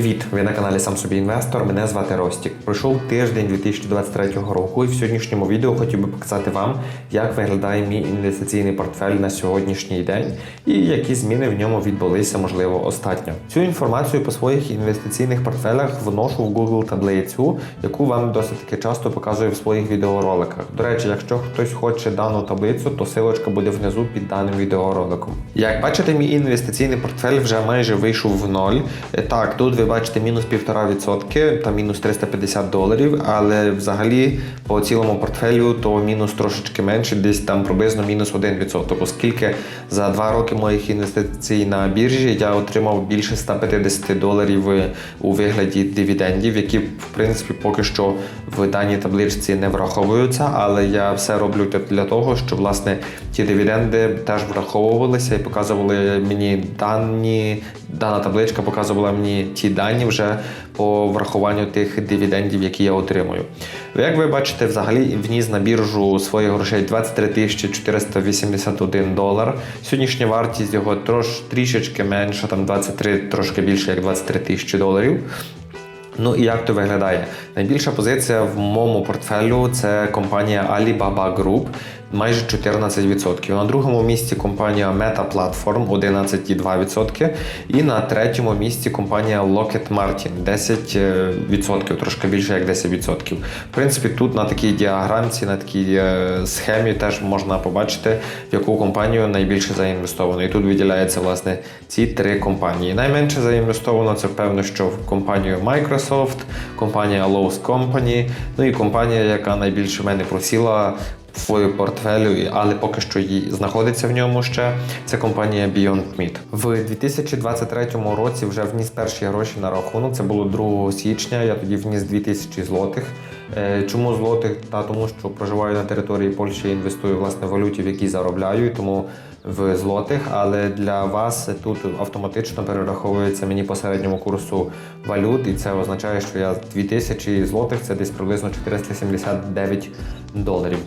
Привіт! Ви на каналі Сам собі інвестор. Мене звати Ростік. Пройшов тиждень 2023 року, і в сьогоднішньому відео хотів би показати вам, як виглядає мій інвестиційний портфель на сьогоднішній день і які зміни в ньому відбулися, можливо, остатньо. Цю інформацію по своїх інвестиційних портфелях вношу в Google таблицю, яку вам досить таки часто показую в своїх відеороликах. До речі, якщо хтось хоче дану таблицю, то силочка буде внизу під даним відеороликом. Як бачите, мій інвестиційний портфель вже майже вийшов в ноль. Е, Так, тут ви бачите мінус 1,5% та мінус 350 доларів, але взагалі по цілому портфелю то мінус трошечки менше, десь там приблизно мінус 1%, оскільки за два роки моїх інвестицій на біржі я отримав більше 150 доларів у вигляді дивідендів, які в принципі поки що в даній табличці не враховуються, але я все роблю для того, щоб власне ті дивіденди теж враховувалися і показували мені дані. Дана табличка показувала мені ті дані вже по врахуванню тих дивідендів, які я отримую. Як ви бачите, взагалі вніс на біржу своїх грошей 23 тисячі 481 долар. Сьогоднішня вартість його трош трішечки менша, там 23, трошки більше як 23 тисячі доларів. Ну і як то виглядає? Найбільша позиція в моєму портфелю це компанія Alibaba Group, майже 14%. На другому місці компанія Meta Platform 11,2%. І на третьому місці компанія Lockheed Martin 10%, трошки більше як 10%. В принципі, тут на такій діаграмці, на такій е, схемі теж можна побачити, в яку компанію найбільше заінвестовано. І тут виділяються власне ці три компанії. Найменше заінвестовано це певно, що в компанію Microsoft, компанія Lowe's Company, ну і компанія, яка найбільше в мене просіла в портфелю, але поки що її знаходиться в ньому ще. Це компанія Beyond Meat. В 2023 році вже вніс перші гроші на рахунок. Це було 2 січня. Я тоді вніс 2000 злотих. Е, Чому злотих? Та тому, що проживаю на території Польщі і інвестую власне в валюті, в якій заробляю, тому в злотих. Але для вас тут автоматично перераховується мені по середньому курсу валют, і це означає, що я 2000 злотих це десь приблизно 479 доларів.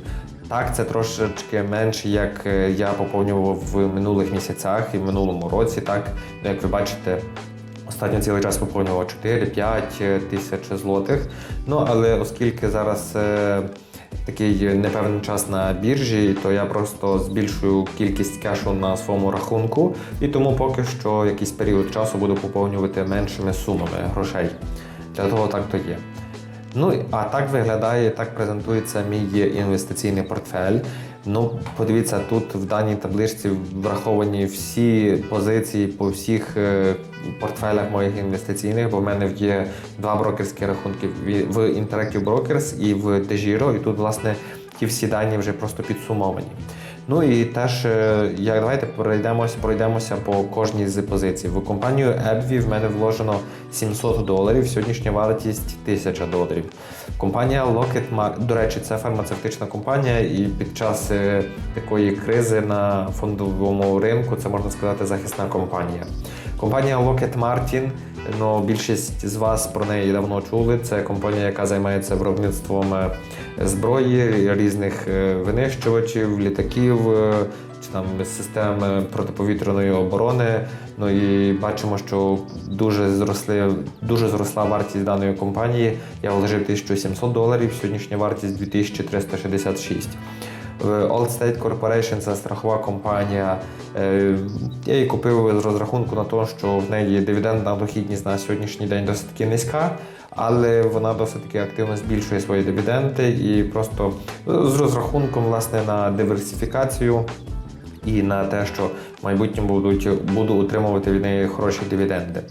Так, це трошечки менше, як е, я поповнював в минулих місяцях і в минулому році. Так, Ну, як ви бачите, останньо цілий час поповнював 4-5 тисяч злотих. Ну, але оскільки зараз е, такий непевний час на біржі, то я просто збільшую кількість кешу на своєму рахунку, і тому поки що якийсь період часу буду поповнювати меншими сумами грошей. Для того так то є. Ну а так виглядає, так презентується мій інвестиційний портфель. Ну, подивіться, тут в даній табличці враховані всі позиції по всіх е, портфелях моїх інвестиційних, бо в мене є два брокерські рахунки в- Interactive Brokers і в DeGiro, і тут, власне, ті всі дані вже просто підсумовані. Ну і теж е, як давайте пройдемося, пройдемося по кожній з позицій. В компанію Ebvі в мене вложено 700 доларів, сьогоднішня вартість 1000 доларів. Компанія Lockheed Martin, до речі, це фармацевтична компанія, і під час е, такої кризи на фондовому ринку це можна сказати захисна компанія. Компанія Lockheed Martin, ну більшість з вас про неї давно чули. Це компанія, яка займається виробництвом е, зброї, різних е, винищувачів, літаків. е, Чи там систем протиповітряної оборони. Ну і бачимо, що дуже зросли, дуже зросла вартість даної компанії. Я вложив 1700 доларів, сьогоднішня вартість 2366. Allstate Corporation це страхова компанія. Е, Я її купив з розрахунку на те, що в неї дивідендна дохідність на сьогоднішній день досить таки низька, але вона досить активно збільшує свої дивіденди і просто з розрахунком власне на диверсифікацію і на те, що в майбутньому будуть, буду отримувати від неї хороші дивіденди.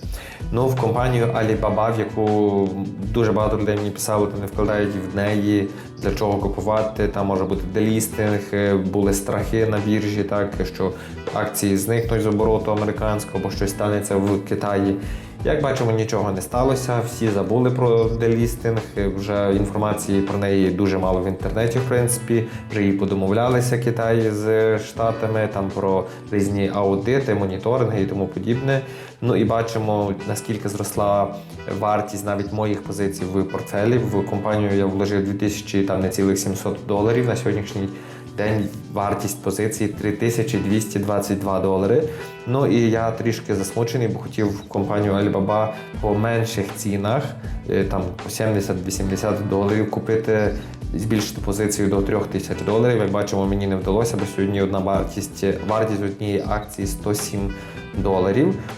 Ну, в компанію Alibaba, в яку дуже багато людей мені писали, не вкладають в неї, для чого купувати. Там може бути делістинг, е, були страхи на біржі, так що акції зникнуть з обороту американського, або щось станеться в Китаї. Як бачимо, нічого не сталося. Всі забули про делістинг. Вже інформації про неї дуже мало в інтернеті, в принципі. Вже і подомовлялися Китай з Штатами там про різні аудити, моніторинги і тому подібне. Ну і бачимо, наскільки зросла вартість навіть моїх позицій в портфелі. В компанію я вложив 2000 там не цілих 700 доларів. На сьогоднішній день вартість позиції 3222 долари. Ну і я трішки засмучений, бо хотів компанію Alibaba по менших цінах, е, там по 70-80 доларів купити, збільшити позицію до 3000 доларів. Як бачимо, мені не вдалося, бо сьогодні одна вартість вартість однієї акції 107 доларів.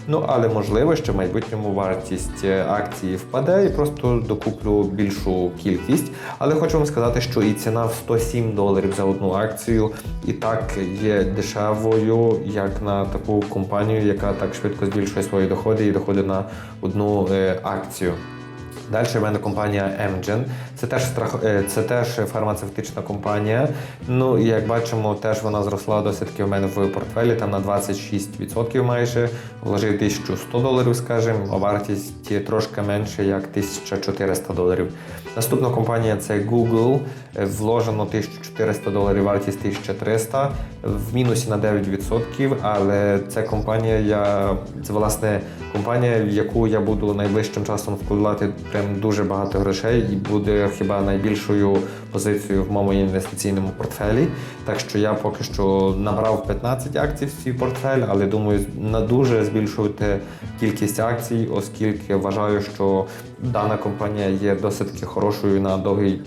Ну але можливо, що в майбутньому вартість е, акції впаде і просто докуплю більшу кількість. Але хочу вам сказати, що і ціна в 107 доларів за одну акцію і так є дешевою, як на таку компанію, яка так швидко збільшує свої доходи і доходи на одну е, акцію. Далі в мене компанія Amgen. Це теж страх... е, це теж фармацевтична компанія. Ну і як бачимо, теж вона зросла досить таки в мене в портфелі, там на 26% майже. Вложив 1100 доларів, скажімо, а вартість трошки менше, як 1400 доларів. Наступна компанія це Google. Вложено 1400 доларів, вартість 1300, в мінусі на 9%, але це компанія, я це власне компанія, в яку я буду найближчим часом вкладати прям дуже багато грошей і буде хіба найбільшою позицією в моєму інвестиційному портфелі. Так що я поки що набрав 15 акцій в свій портфель, але думаю, на дуже збільшувати кількість акцій, оскільки вважаю, що дана компанія є досить хорошою на довгий.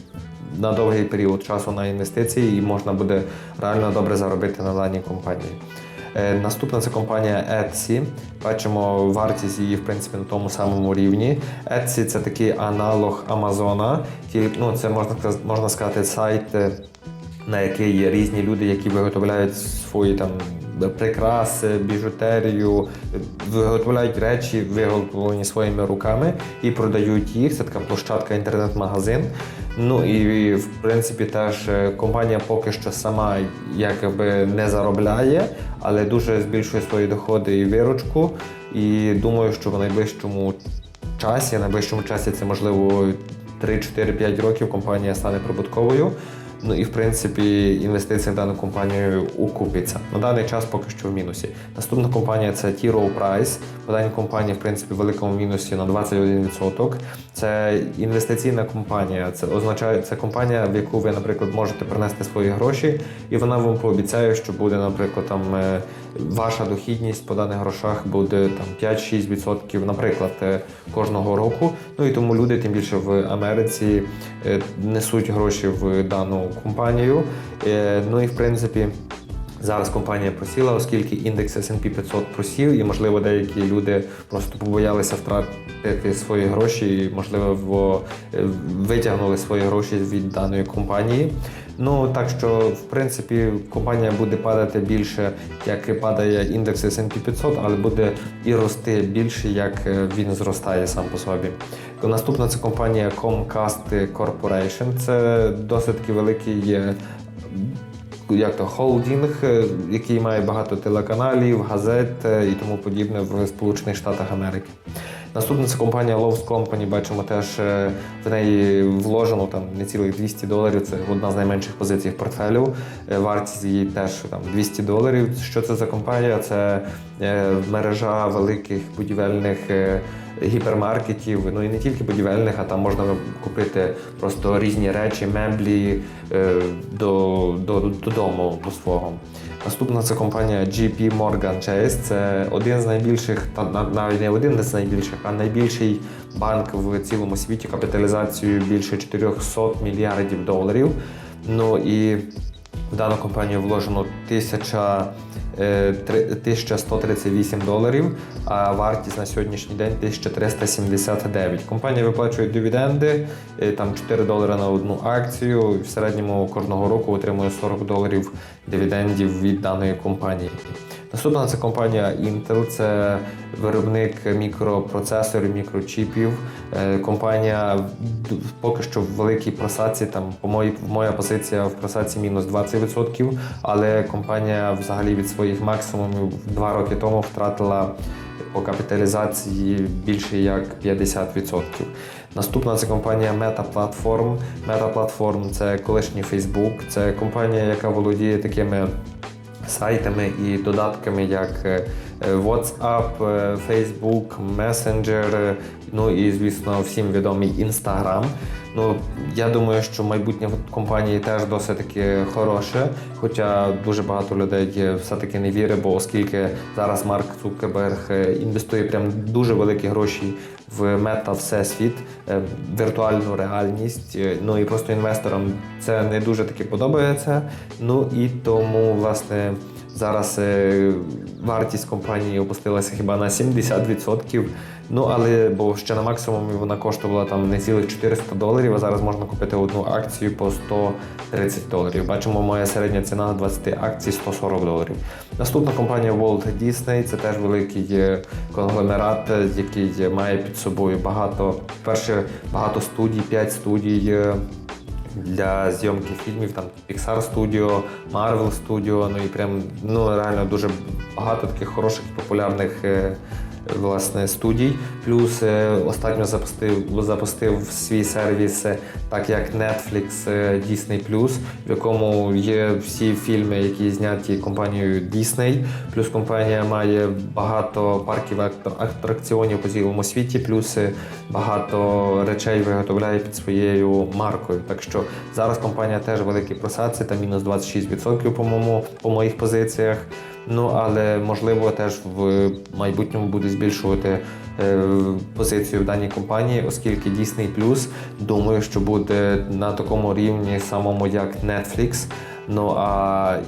На довгий період часу на інвестиції і можна буде реально добре заробити на даній компанії. Е, Наступна це компанія Etsy. Бачимо вартість її в принципі на тому самому рівні. Etsy це такий аналог Амазона. Ну, це можна можна сказати сайт, е, на який є різні люди, які виготовляють свої там прикраси, біжутерію, виготовляють речі, виготовлені своїми руками і продають їх. Це така площадка інтернет-магазин. Ну і в принципі теж е, компанія поки що сама якби не заробляє, але дуже збільшує свої доходи і виручку. І думаю, що в найближчому часі, в найближчому часі це можливо 3-4-5 років компанія стане прибутковою. Ну і в принципі інвестиція в дану компанію окупиться. На даний час поки що в мінусі. Наступна компанія це T-Row Price. По даній компанії, в принципі, в великому мінусі на 21%. Це інвестиційна компанія. Це означає, це компанія, в яку ви, наприклад, можете принести свої гроші, і вона вам пообіцяє, що буде, наприклад, там е, ваша дохідність по даних грошах буде там 5-6%, наприклад, е, кожного року. Ну і тому люди, тим більше в Америці, е, несуть гроші в дану компанію. Е, Ну і в принципі. Зараз компанія просіла, оскільки індекс S&P 500 просів, і можливо деякі люди просто побоялися втратити свої гроші, і можливо во- е, витягнули свої гроші від даної компанії. Ну так що, в принципі, компанія буде падати більше, як і падає індекс S&P 500, але буде і рости більше, як е, він зростає сам по собі. Наступна це компанія Comcast Corporation. Це досить таки великий. як то холдинг, е, який має багато телеканалів, газет е, і тому подібне в Сполучених Штатах Америки. Наступна це компанія Love's Company, бачимо теж е, в неї вложено там не цілих 200 доларів. Це одна з найменших позицій портфелю. Е, Вартість її теж там 200 доларів. Що це за компанія? Це е, мережа великих будівельних. Гіпермаркетів, ну і не тільки будівельних, а там можна купити просто різні речі, меблі е, до, до, додому до свого. Наступна це компанія GP Morgan Chase. Це один з найбільших, та навіть не один з найбільших, а найбільший банк в цілому світі капіталізацією більше 400 мільярдів доларів. Ну і в дану компанію вложено 1000, три- 1138 доларів, а вартість на сьогоднішній день 1379. Компанія виплачує дивіденди, е, там 4 долари на одну акцію. В середньому кожного року отримує 40 доларів дивідендів від даної компанії. Наступна це компанія Intel, це виробник мікропроцесорів, мікрочіпів. Е, Компанія поки що в великій просадці, там по моїй моя позиція в просадці мінус 20%, але компанія взагалі від своїх максимумів два роки тому втратила по капіталізації більше як 50%. Наступна це компанія Meta Platform. Meta Platform – це колишній Facebook, це компанія, яка володіє такими сайтами і додатками, як е, е, WhatsApp, е, Facebook, Messenger, ну і звісно всім відомий Instagram. Ну, я думаю, що майбутнє компанії теж досить таки хороше, хоча дуже багато людей все-таки не вірить, бо оскільки зараз Марк Цукерберг е, інвестує прям дуже великі гроші в мета всесвіт, е, віртуальну реальність. е, Ну і просто інвесторам це не дуже таки подобається. Ну і тому, власне, зараз вартість компанії опустилася хіба на 70%. Ну але бо ще на максимумі вона коштувала там не цілих 400 доларів, а зараз можна купити одну акцію по 130 доларів. Бачимо, моя середня ціна 20 акцій 140 доларів. Наступна компанія Walt Disney це теж великий е, конгломерат, е, який має під собою багато, перше, багато студій, 5 студій. е, Для зйомки фільмів там Pixar Studio, Marvel Studio, ну і прям ну реально дуже багато таких хороших популярних власне студій. Плюс е, останньо запустив запустив свій сервіс, е, так як Netflix е, Disney+, в якому є всі фільми, які зняті компанією Disney. Плюс компанія має багато парків атракціонів по цілому світі, плюс багато речей виготовляє під своєю маркою. Так що зараз компанія теж великий просадці, там мінус 26% по моєму по моїх позиціях. Ну але можливо теж в майбутньому буде збільшувати е, позицію в даній компанії, оскільки Disney Plus думаю, що буде на такому рівні самому як Netflix. Ну а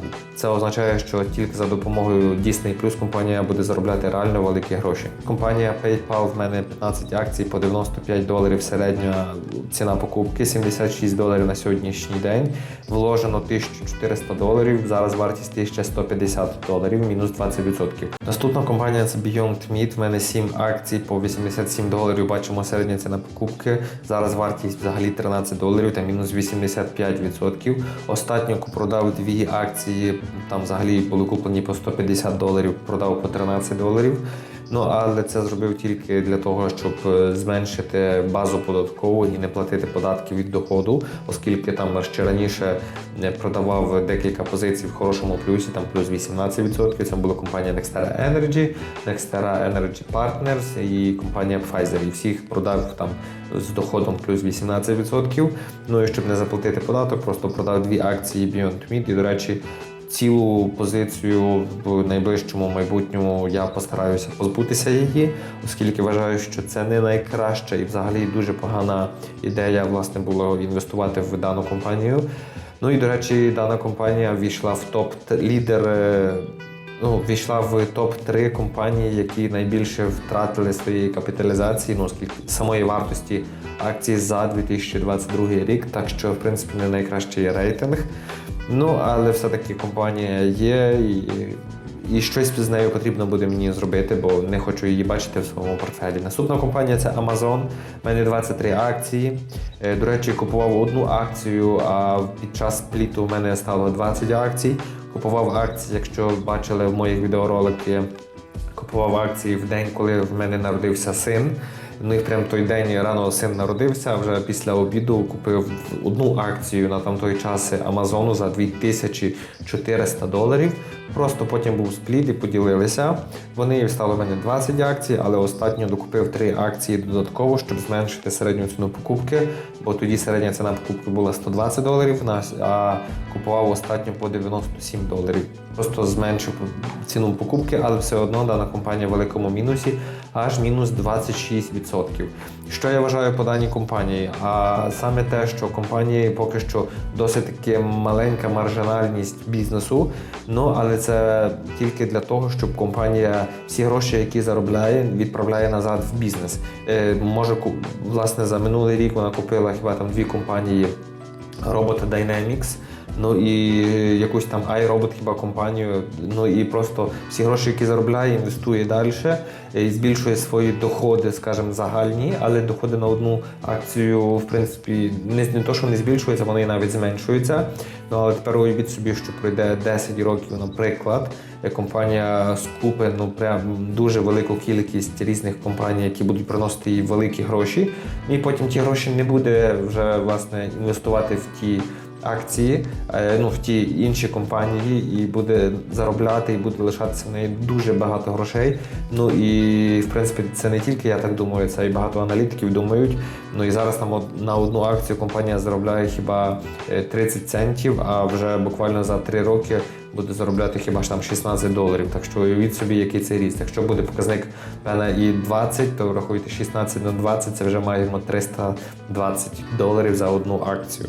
це означає, що тільки за допомогою Disney Plus компанія буде заробляти реально великі гроші. Компанія PayPal в мене 15 акцій по 95 доларів середня ціна покупки, 76 доларів на сьогоднішній день. Вложено 1400 доларів. Зараз вартість 1150 доларів, мінус 20%. Наступна компанія це Beyond Meat. В мене 7 акцій по 87 доларів. Бачимо середня ціна покупки. Зараз вартість взагалі 13 доларів та мінус 85%. Останньо продав дві акції. Там взагалі були куплені по 150 доларів, продав по 13 доларів. Ну але це зробив тільки для того, щоб е, зменшити базу податкову і не платити податки від доходу, оскільки там ще раніше е, продавав декілька позицій в хорошому плюсі, там плюс 18%. Це була компанія Nextera Energy, Nextera Energy Partners і компанія Pfizer. І всіх продав там з доходом плюс 18%. Ну і щоб не заплатити податок, просто продав дві акції Beyond Meat. І, до речі, цілу позицію в найближчому майбутньому я постараюся позбутися її, оскільки вважаю, що це не найкраща і взагалі дуже погана ідея власне було інвестувати в дану компанію. Ну і до речі, дана компанія війшла в топ лідер. е, Ну, війшла в топ-3 компанії, які найбільше втратили своєї капіталізації, ну оскільки самої вартості акцій за 2022 рік. Так що, в принципі, не найкращий рейтинг. Ну, але все-таки компанія є, і, і щось з нею потрібно буде мені зробити, бо не хочу її бачити в своєму портфелі. Наступна компанія це Amazon. У мене 23 акції. Е, До речі, купував одну акцію, а під час спліту в мене стало 20 акцій. Купував акції, якщо бачили в моїх відеоролики, купував акції в день, коли в мене народився син. Ну них прям той день рано син народився. Вже після обіду купив одну акцію на там той час Амазону за 2400 доларів. Просто потім був спліт і поділилися. Вони стало в мене 20 акцій, але останньо докупив 3 акції додатково, щоб зменшити середню ціну покупки, бо тоді середня ціна покупки була 120 доларів, а купував останньо по 97 доларів. Просто зменшив ціну покупки, але все одно дана компанія в великому мінусі, аж мінус 26%. Що я вважаю по даній компанії? А саме те, що компанії поки що досить таки маленька маржинальність бізнесу. Ну але це тільки для того, щоб компанія всі гроші, які заробляє, відправляє назад в бізнес. Е, може, власне, за минулий рік вона купила хіба там дві компанії Robot Dynamics. Ну і якусь там iRobot хіба компанію. Ну і просто всі гроші, які заробляє, інвестує далі і збільшує свої доходи, скажімо, загальні, але доходи на одну акцію, в принципі, не, не то, що не збільшуються, вони навіть зменшуються. Ну але тепер уявіть собі, що пройде 10 років, наприклад, компанія скупить ну прям дуже велику кількість різних компаній, які будуть приносити їй великі гроші, і потім ті гроші не буде вже власне інвестувати в ті акції е, ну, в ті інші компанії і буде заробляти, і буде лишатися в неї дуже багато грошей. Ну і в принципі це не тільки я так думаю, це і багато аналітиків думають. Ну і зараз нам на одну акцію компанія заробляє хіба е, 30 центів, а вже буквально за 3 роки буде заробляти хіба ж там 16 доларів. Так що уявіть собі, який це ріст. Якщо буде показник певне і 20, то врахуйте 16 на 20, це вже маємо 320 доларів за одну акцію.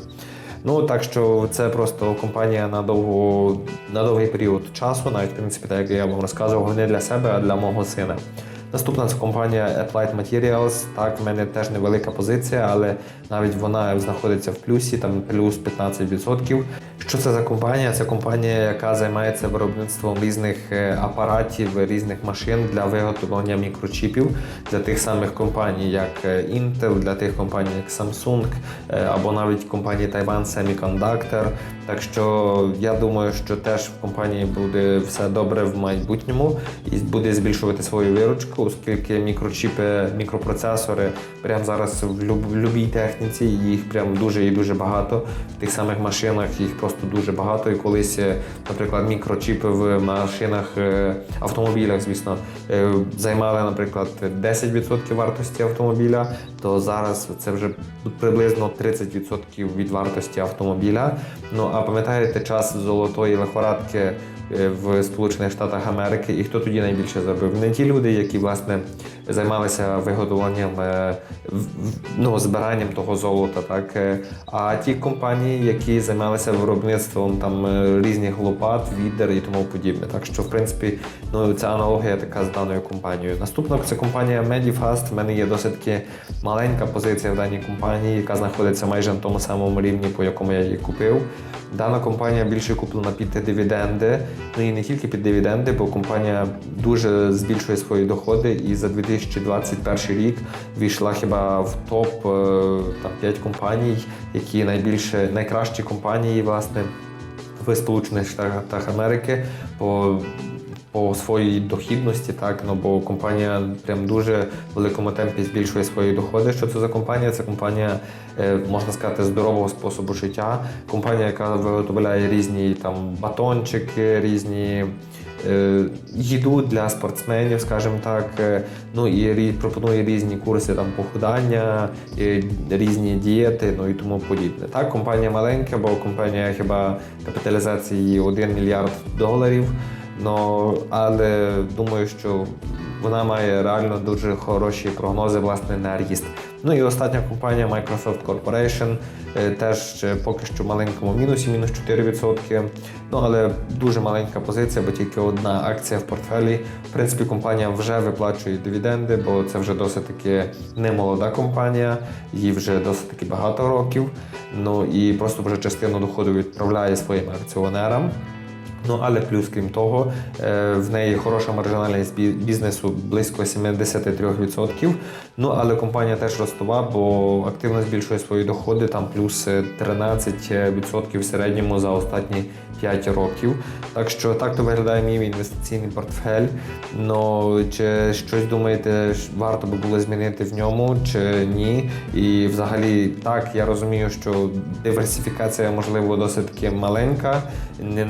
Ну так що це просто компанія на довго на довгий період часу, навіть в принципі, так як я вам розказував, не для себе, а для мого сина. Наступна це компанія Applied Materials. Так, в мене теж невелика позиція, але навіть вона знаходиться в плюсі, там плюс 15%. Що це за компанія? Це компанія, яка займається виробництвом різних е, апаратів, різних машин для виготовлення мікрочіпів для тих самих компаній, як е, Intel, для тих компаній, як Samsung, е, або навіть компанії Taiwan Semiconductor. Так що я думаю, що теж в компанії буде все добре в майбутньому і буде збільшувати свою виручку, оскільки мікрочіпи, мікропроцесори прямо зараз в любій техніці їх прям дуже і дуже багато. В тих самих машинах їх просто дуже багато. І колись, е, наприклад, мікрочіпи в машинах, е, автомобілях, звісно, е, займали, наприклад, 10% вартості автомобіля, то зараз це вже приблизно 30% від вартості автомобіля. Ну а пам'ятаєте час золотої лихорадки в Сполучених Штатах Америки, і хто тоді найбільше заробив? Не ті люди, які власне займалися виготовленням е, ну, збиранням того золота, так е, а ті компанії, які займалися виробництвом там е, різних лопат, відер і тому подібне. Так що, в принципі, ну ця аналогія така з даною компанією. Наступна це компанія Medifast. В мене є досить маленька позиція в даній компанії, яка знаходиться майже на тому самому рівні, по якому я її купив. Дана компанія більше куплена під дивіденди, ну і не тільки під дивіденди, бо компанія дуже збільшує свої доходи і за 2021 рік війшла хіба в топ е, там, 5 компаній, які найбільше найкращі компанії, власне, в Сполучених Штатах Америки по, по своїй дохідності, так ну бо компанія прям дуже в великому темпі збільшує свої доходи. Що це за компанія? Це компанія, е, можна сказати, здорового способу життя. Компанія, яка виготовляє різні там батончики, різні. Е, Їду для спортсменів, скажімо так, е, ну і пропонує різні курси там похудання, різні дієти, ну і тому подібне. Так, компанія маленька, бо компанія хіба капіталізація її 1 мільярд доларів. Ну, але думаю, що вона має реально дуже хороші прогнози власне на ріст. Ну і остання компанія Microsoft Corporation е, теж е, поки що маленькому мінусі, мінус 4%. Ну але дуже маленька позиція, бо тільки одна акція в портфелі. В принципі, компанія вже виплачує дивіденди, бо це вже досить таки не молода компанія, їй вже досить таки багато років. Ну і просто вже частину доходу відправляє своїм акціонерам. Ну, але плюс, крім того, е, в неї хороша маржинальність бізнесу близько 73%. Ну, але компанія теж ростова, бо активно збільшує свої доходи, там плюс е, 13% в середньому за останні 5 років. Так що так то виглядає мій інвестиційний портфель. Ну, чи щось думаєте, варто би було змінити в ньому, чи ні? І взагалі так, я розумію, що диверсифікація, можливо, досить таки маленька, не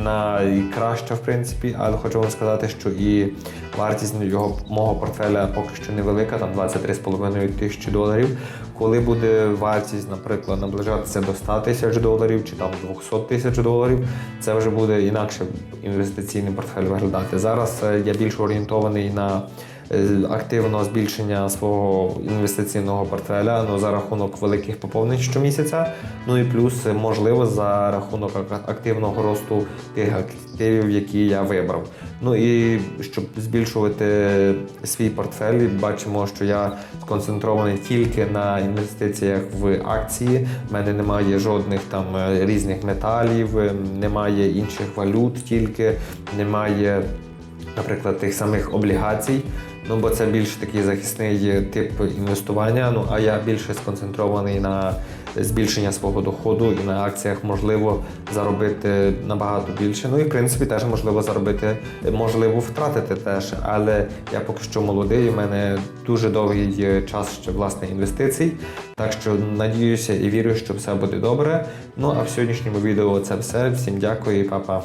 найкраща, в принципі, але хочу вам сказати, що і вартість його мого портфеля поки що невелика, там 23,5 тисячі доларів. Коли буде вартість, наприклад, наближатися до 100 тисяч доларів чи там 200 тисяч доларів, це вже буде інакше інвестиційний портфель виглядати. Зараз е, я більш орієнтований на е, активного збільшення свого інвестиційного портфеля ну, за рахунок великих поповнень щомісяця. Ну і плюс, можливо, за рахунок ак- активного росту тих активів, які я вибрав. Ну і щоб збільшувати свій портфель, бачимо, що я сконцентрований тільки на інвестиціях в акції. У мене немає жодних там е, різних металів, е, немає інших валют, тільки немає наприклад, тих самих облігацій. Ну, бо це більш такий захисний тип інвестування. Ну а я більше сконцентрований на збільшення свого доходу і на акціях можливо заробити набагато більше. Ну і в принципі теж можливо заробити, можливо втратити теж. Але я поки що молодий. У мене дуже довгий час ще власне інвестицій. Так що надіюся і вірю, що все буде добре. Ну а в сьогоднішньому відео це все. Всім дякую і па-па.